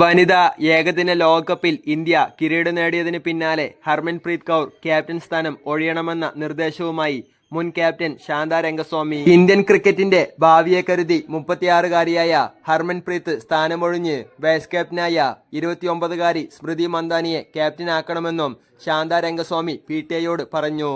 വനിതാ ഏകദിന ലോകകപ്പിൽ ഇന്ത്യ കിരീടം നേടിയതിന് പിന്നാലെ ഹർമൻപ്രീത് കൗർ ക്യാപ്റ്റൻ സ്ഥാനം ഒഴിയണമെന്ന നിർദ്ദേശവുമായി മുൻ ക്യാപ്റ്റൻ ശാന്ത രംഗസ്വാമി. ഇന്ത്യൻ ക്രിക്കറ്റിന്റെ ഭാവിയെ കരുതി മുപ്പത്തിയാറുകാരിയായ ഹർമൻപ്രീത് സ്ഥാനമൊഴിഞ്ഞ് വൈസ് ക്യാപ്റ്റനായ ഇരുപത്തിയൊമ്പതുകാരി സ്മൃതി മന്ദാനിയെ ക്യാപ്റ്റനാക്കണമെന്നും ശാന്ത രംഗസ്വാമി പി ടി ഐയോട് പറഞ്ഞു.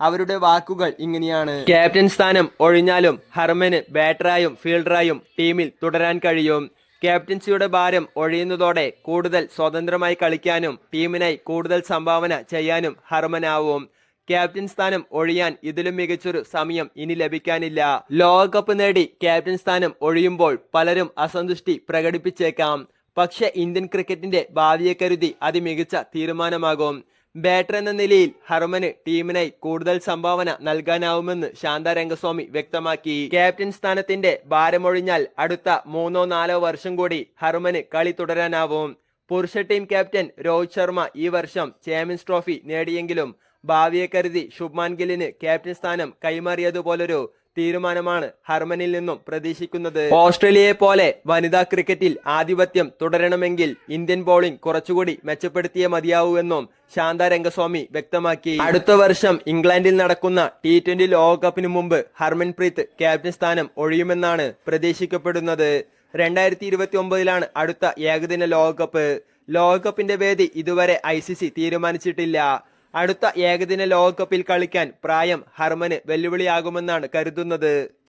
അവരുടെ വാക്കുകൾ ഇങ്ങനെയാണ്. ക്യാപ്റ്റൻ സ്ഥാനം ഒഴിഞ്ഞാലും ഹർമന് ബാറ്ററായും ഫീൽഡറായും ടീമിൽ തുടരാൻ കഴിയും. ക്യാപ്റ്റൻസിയുടെ ഭാരം ഒഴിയുന്നതോടെ കൂടുതൽ സ്വതന്ത്രമായി കളിക്കാനും ടീമിനായി കൂടുതൽ സംഭാവന ചെയ്യാനും ഹർമനാവും. ക്യാപ്റ്റൻ സ്ഥാനം ഒഴിയാൻ ഇതിലും മികച്ചൊരു സമയം ഇനി ലഭിക്കാനില്ല. ലോകകപ്പ് നേടി ക്യാപ്റ്റൻ സ്ഥാനം ഒഴിയുമ്പോൾ പലരും അസന്തുഷ്ടി പ്രകടിപ്പിച്ചേക്കാം. പക്ഷേ ഇന്ത്യൻ ക്രിക്കറ്റിന്റെ ഭാവിയെ കരുതി അതിമികച്ച തീരുമാനമാകും. ബാറ്റർ എന്ന നിലയിൽ ഹർമന് ടീമിനായി കൂടുതൽ സംഭാവന നൽകാനാവുമെന്ന് ശാന്ത രംഗസ്വാമി വ്യക്തമാക്കി. ക്യാപ്റ്റൻ സ്ഥാനത്തിന്റെ ഭാരമൊഴിഞ്ഞാൽ അടുത്ത മൂന്നോ നാലോ വർഷം കൂടി ഹർമന് കളി തുടരാനാവും. പുരുഷ ടീം ക്യാപ്റ്റൻ രോഹിത് ശർമ്മ ഈ വർഷം ചാമ്പ്യൻസ് ട്രോഫി നേടിയെങ്കിലും ഭാവിയെ കരുതി ശുഭ്മാൻ ഗില്ലിന് ക്യാപ്റ്റൻ സ്ഥാനം കൈമാറിയതുപോലൊരു തീരുമാനമാണ് ഹർമനിൽ നിന്നും പ്രതീക്ഷിക്കുന്നത്. ഓസ്ട്രേലിയയെ പോലെ വനിതാ ക്രിക്കറ്റിൽ ആധിപത്യം തുടരണമെങ്കിൽ ഇന്ത്യൻ ബോളിംഗ് കുറച്ചുകൂടി മെച്ചപ്പെടുത്തിയേ മതിയാവൂവെന്നും ശാന്ത രംഗസ്വാമി വ്യക്തമാക്കി. അടുത്ത വർഷം ഇംഗ്ലണ്ടിൽ നടക്കുന്ന ടി ട്വന്റി ലോകകപ്പിന് മുമ്പ് ഹർമൻപ്രീത് ക്യാപ്റ്റൻ സ്ഥാനം ഒഴിയുമെന്നാണ് പ്രതീക്ഷിക്കപ്പെടുന്നത്. രണ്ടായിരത്തി ഇരുപത്തി ഒമ്പതിലാണ് അടുത്ത ഏകദിന ലോകകപ്പ് ലോകകപ്പിന്റെ വേദി ഇതുവരെ ഐ തീരുമാനിച്ചിട്ടില്ല. അടുത്ത ഏകദിന ലോകകപ്പിൽ കളിക്കാൻ പ്രായം ഹർമന് വെല്ലുവിളിയാകുമെന്നാണ് കരുതുന്നത്.